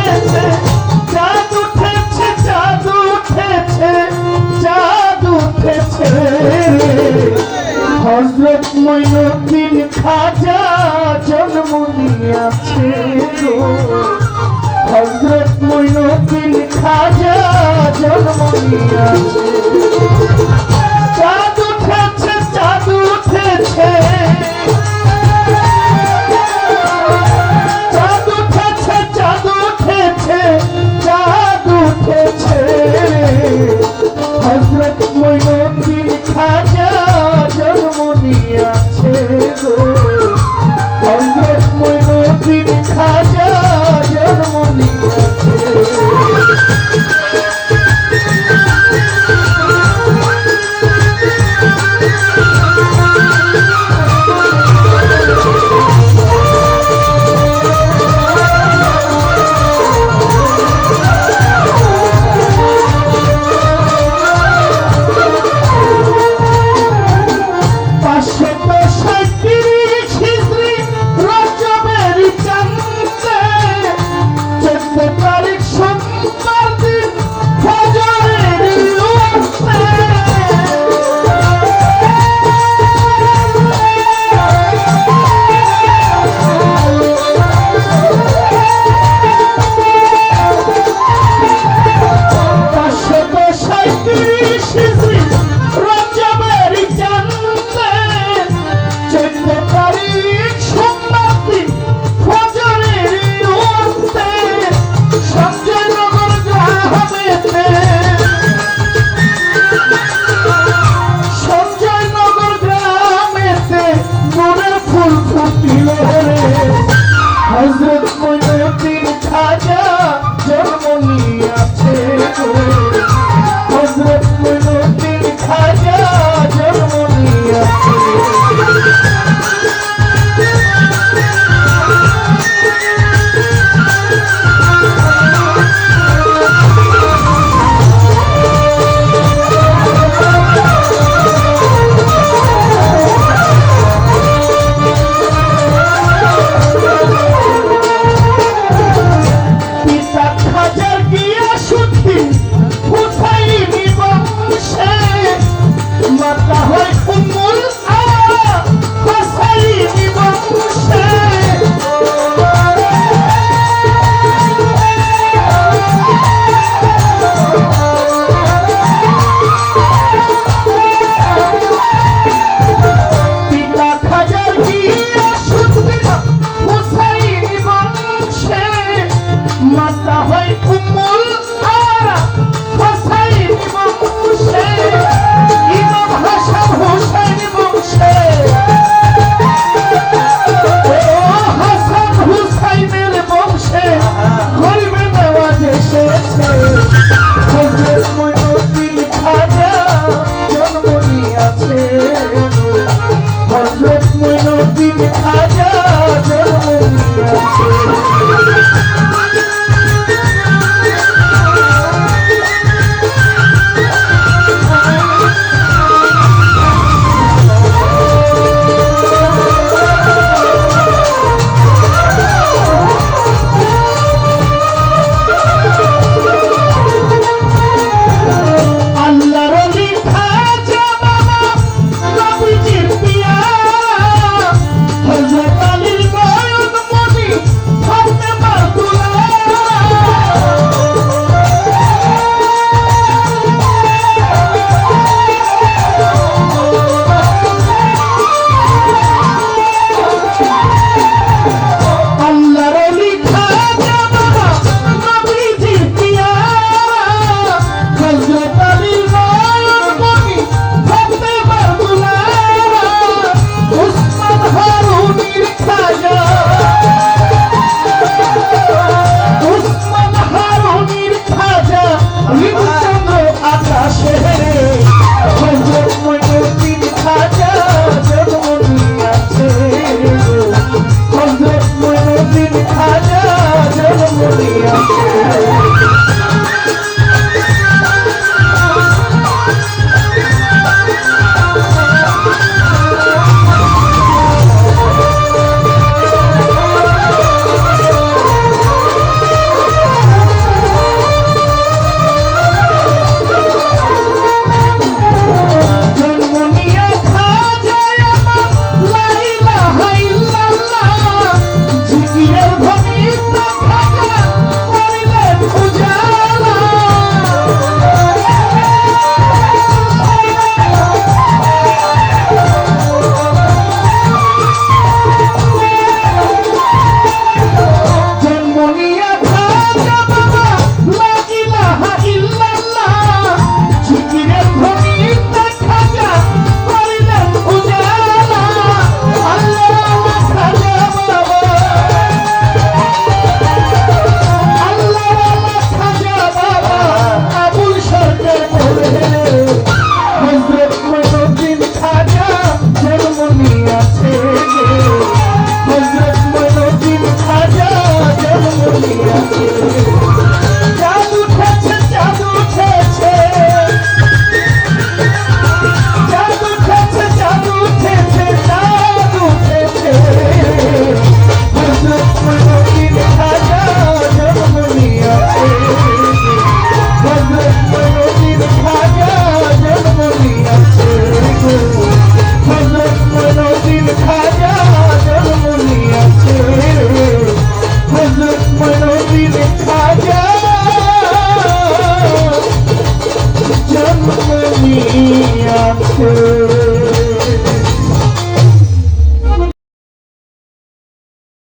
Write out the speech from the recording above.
উঠেছে, চাঁদ উঠেছে চাঁদ উঠেছে চাঁদ উঠেছে। হজরত মইনুদ্দিন খাজা জন্ম নিয়েছে গো হজরত মইনুদ্দিন খাজা জন্ম নিয়েছে নিয়েছে গো Thank.